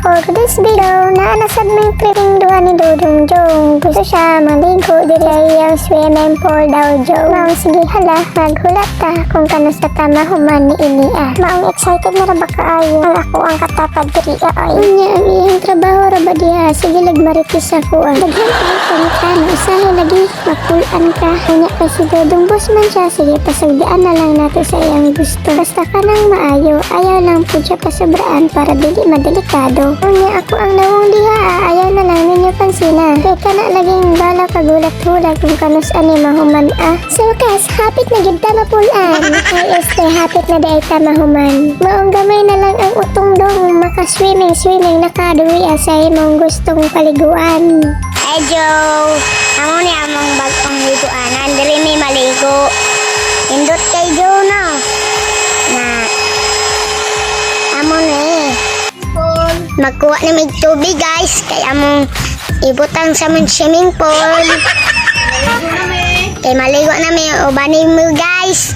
for this video na nasad may preting duha ni Dudong Jong. Gusto siya maligo diri sa iyang swimming pool daw Jong. Maong sige hala, maghulat ta kung kano sa tama human ni ini ah. Maong excited na ra ba kaayo ang ako ang katapad diri ay. Unya ang iyang trabaho ra ba diha? Sige lagmaritis ako ah. Daghan pangitano, usahay lagi mapulan ka. Unya kasi Dudong boss man siya, sige pasagdaan na lang nato sa iyang gusto. Basta ka nang maayo, ayaw lang po siya pasobraan para dili madelikado. Unya ako ang nawong diha, ah, ayaw na lang ninyo pansina. Kay ka na laging bala kagulat-hulat kung kanus ani mahuman ah. So kas, hapit na gid ta mapulan. Ay este, hapit na day ta mahuman. Maong gamay na lang ang utong dong makaswimming-swimming nakaduwi ah, sa imong gustong paliguan. Joe, amo ni among bagong liguanan, diri mi maligo. Indot kay Joe no. Na amo ni. Magkuha na mig tubig guys, kay among ibutang sa mong swimming pool. Kay maligo na mi ubani mo guys.